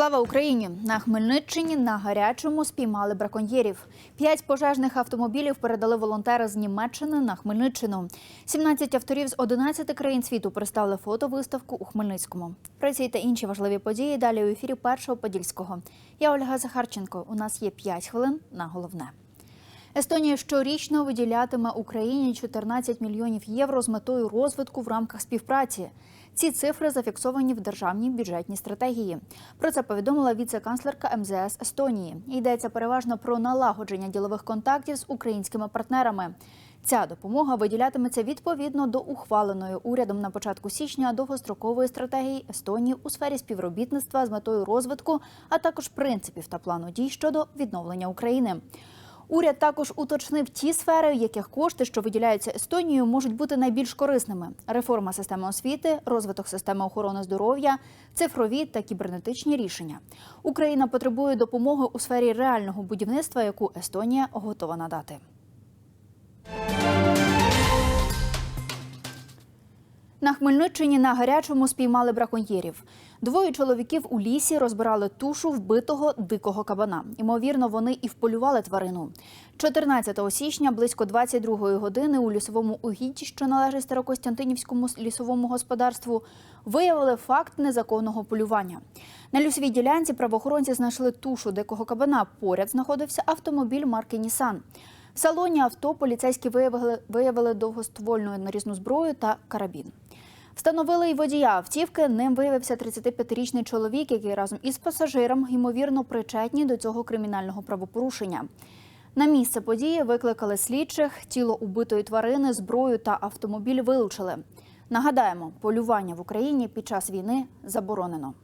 Слава Україні! На Хмельниччині на гарячому спіймали браконьєрів. П'ять пожежних автомобілів передали волонтери з Німеччини на Хмельниччину. 17 авторів з 11 країн світу представили фотовиставку у Хмельницькому. Про ці та інші важливі події далі у ефірі першого подільського. Я Ольга Захарченко. У нас є 5 хвилин на головне. Естонія щорічно виділятиме Україні 14 мільйонів євро з метою розвитку в рамках співпраці. Ці цифри зафіксовані в державній бюджетній стратегії. Про це повідомила віце-канцлерка МЗС Естонії. Йдеться переважно про налагодження ділових контактів з українськими партнерами. Ця допомога виділятиметься відповідно до ухваленої урядом на початку січня довгострокової стратегії Естонії у сфері співробітництва з метою розвитку, а також принципів та плану дій щодо відновлення України. Уряд також уточнив ті сфери, в яких кошти, що виділяються Естонією, можуть бути найбільш корисними: реформа системи освіти, розвиток системи охорони здоров'я, цифрові та кібернетичні рішення. Україна потребує допомоги у сфері реального будівництва, яку Естонія готова надати. На Хмельниччині на гарячому спіймали браконьєрів. Двоє чоловіків у лісі розбирали тушу вбитого дикого кабана. Ймовірно, вони і вполювали тварину. 14 січня близько 22-ї години у лісовому угідді, що належить Старокостянтинівському лісовому господарству, виявили факт незаконного полювання. На лісовій ділянці правоохоронці знайшли тушу дикого кабана. Поряд знаходився автомобіль марки Нісан. В салоні авто поліцейські виявили, виявили довгоствольну нарізну зброю та карабін. Встановили й водія автівки. Ним виявився 35-річний чоловік, який разом із пасажиром ймовірно причетні до цього кримінального правопорушення. На місце події викликали слідчих, тіло убитої тварини, зброю та автомобіль вилучили. Нагадаємо, полювання в Україні під час війни заборонено.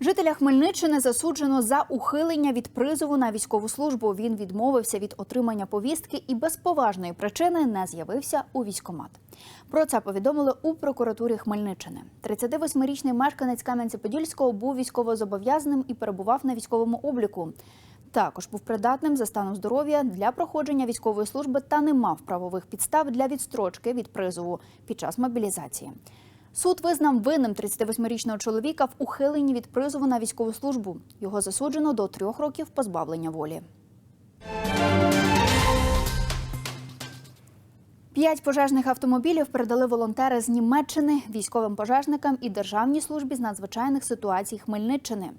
Жителя Хмельниччини засуджено за ухилення від призову на військову службу. Він відмовився від отримання повістки і без поважної причини не з'явився у військкомат. Про це повідомили у прокуратурі Хмельниччини. 38-річний мешканець Кам'янця-Подільського був військовозобов'язаним і перебував на військовому обліку. Також був придатним за станом здоров'я для проходження військової служби та не мав правових підстав для відстрочки від призову під час мобілізації. Суд визнав винним 38-річного чоловіка в ухиленні від призову на військову службу. Його засуджено до трьох років позбавлення волі. П'ять пожежних автомобілів передали волонтери з Німеччини військовим пожежникам і Державній службі з надзвичайних ситуацій Хмельниччини.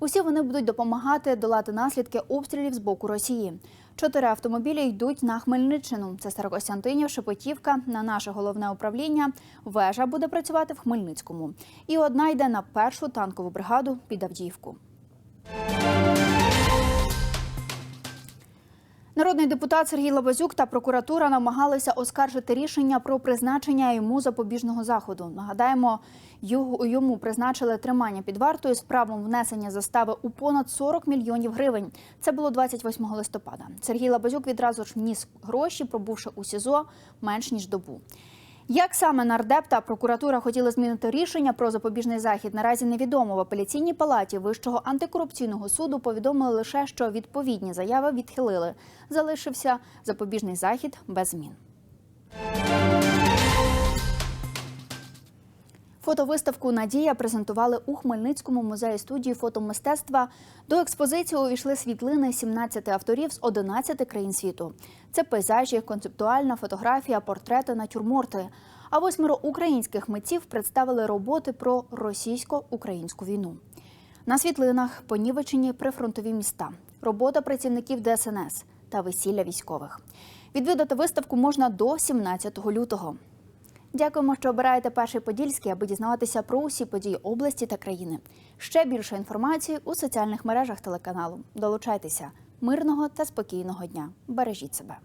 Усі вони будуть допомагати долати наслідки обстрілів з боку Росії. Чотири автомобілі йдуть на Хмельниччину. Це Старокостянтинів, Шепетівка, на наше головне управління. Вежа буде працювати в Хмельницькому. І одна йде на першу танкову бригаду під Авдіївку. Народний депутат Сергій Лабазюк та прокуратура намагалися оскаржити рішення про призначення йому запобіжного заходу. Нагадаємо, йому призначили тримання під вартою з правом внесення застави у понад 40 мільйонів гривень. Це було 28 листопада. Сергій Лабазюк відразу ж вніс гроші, пробувши у СІЗО менш ніж добу. Як саме нардеп та прокуратура хотіли змінити рішення про запобіжний захід, наразі невідомо. В апеляційній палаті Вищого антикорупційного суду повідомили лише, що відповідні заяви відхилили. Залишився запобіжний захід без змін. Фотовиставку Надія презентували у Хмельницькому музеї студії фотомистецтва. До експозиції увійшли світлини 17 авторів з 11 країн світу. Це пейзажі, концептуальна фотографія, портрети, натюрморти. А восьмеро українських митців представили роботи про російсько-українську війну. На світлинах понівечені прифронтові міста, робота працівників ДСНС та весілля військових. Відвідати виставку можна до 17 лютого. Дякуємо, що обираєте перший подільський, аби дізнаватися про усі події області та країни. Ще більше інформації у соціальних мережах телеканалу. Долучайтеся мирного та спокійного дня. Бережіть себе.